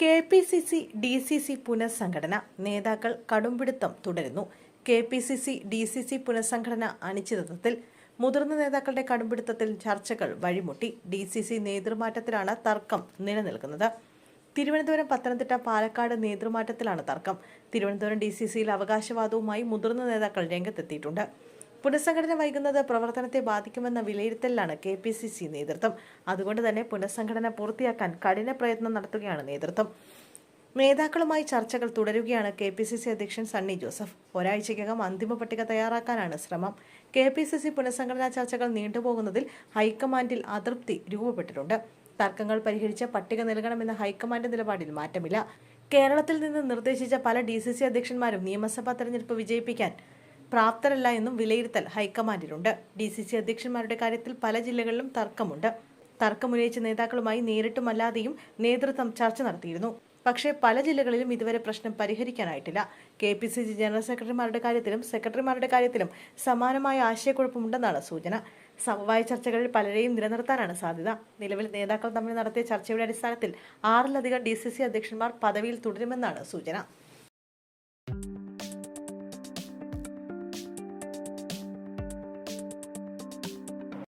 K P C C D C C പുനഃസംഘടന നേതാക്കൾ കടുംപിടുത്തം തുടരുന്നു. K P C C D C C പുനഃസംഘടന അനിശ്ചിതത്വത്തിൽ മുതിർന്ന നേതാക്കളുടെ കടുംപിടുത്തത്തിൽ ചർച്ചകൾ വഴിമുട്ടി. ഡി സി സി നേതൃമാറ്റത്തിലാണ് തർക്കം നിലനിൽക്കുന്നത്. തിരുവനന്തപുരം പത്തനംതിട്ട പാലക്കാട് നേതൃമാറ്റത്തിലാണ് തർക്കം. തിരുവനന്തപുരം ഡി സി സിയിൽ അവകാശവാദവുമായി മുതിർന്ന നേതാക്കൾ രംഗത്തെത്തിയിട്ടുണ്ട്. പുനഃസംഘടന വൈകുന്നത് പ്രവർത്തനത്തെ ബാധിക്കുമെന്ന വിലയിരുത്തലിലാണ് കെ പി സി സി നേതൃത്വം. അതുകൊണ്ട് തന്നെ പുനഃസംഘടന പൂർത്തിയാക്കാൻ കഠിന പ്രയത്നം നടത്തുകയാണ് നേതൃത്വം. നേതാക്കളുമായി ചർച്ചകൾ തുടരുകയാണ് കെ പി സി സി അധ്യക്ഷൻ സണ്ണി ജോസഫ്. ഒരാഴ്ചയ്ക്കകം അന്തിമ പട്ടിക തയ്യാറാക്കാനാണ് ശ്രമം. കെ പി സി സി പുനഃസംഘടനാ ചർച്ചകൾ നീണ്ടുപോകുന്നതിൽ ഹൈക്കമാൻഡിൽ അതൃപ്തി രൂപപ്പെട്ടിട്ടുണ്ട്. തർക്കങ്ങൾ പരിഹരിച്ച് പട്ടിക നൽകണമെന്ന ഹൈക്കമാൻഡ് നിലപാടിൽ മാറ്റമില്ല. കേരളത്തിൽ നിന്ന് നിർദ്ദേശിച്ച പല ഡി സി സി അധ്യക്ഷന്മാരും നിയമസഭാ തെരഞ്ഞെടുപ്പ് വിജയിപ്പിക്കാൻ പ്രാപ്തരല്ല എന്നും വിലയിരുത്തൽ ഹൈക്കമാൻഡിനുണ്ട് ഡി സി സി അധ്യക്ഷന്മാരുടെ കാര്യത്തിൽ പല ജില്ലകളിലും തർക്കമുണ്ട്. തർക്കമുന്നയിച്ച നേതാക്കളുമായി നേരിട്ടുമല്ലാതെയും നേതൃത്വം ചർച്ച നടത്തിയിരുന്നു. പക്ഷേ പല ജില്ലകളിലും ഇതുവരെ പ്രശ്നം പരിഹരിക്കാനായിട്ടില്ല. K P C C general സെക്രട്ടറിമാരുടെ കാര്യത്തിലും സെക്രട്ടറിമാരുടെ കാര്യത്തിലും സമാനമായ ആശയക്കുഴപ്പമുണ്ടെന്നാണ് സൂചന. സമവായ ചർച്ചകളിൽ പലരെയും നിലനിർത്താനാണ് സാധ്യത. നിലവിൽ നേതാക്കൾ തമ്മിൽ നടത്തിയ ചർച്ചയുടെ അടിസ്ഥാനത്തിൽ ആറിലധികം ഡി സി സി അധ്യക്ഷന്മാർ പദവിയിൽ തുടരുമെന്നാണ് സൂചന.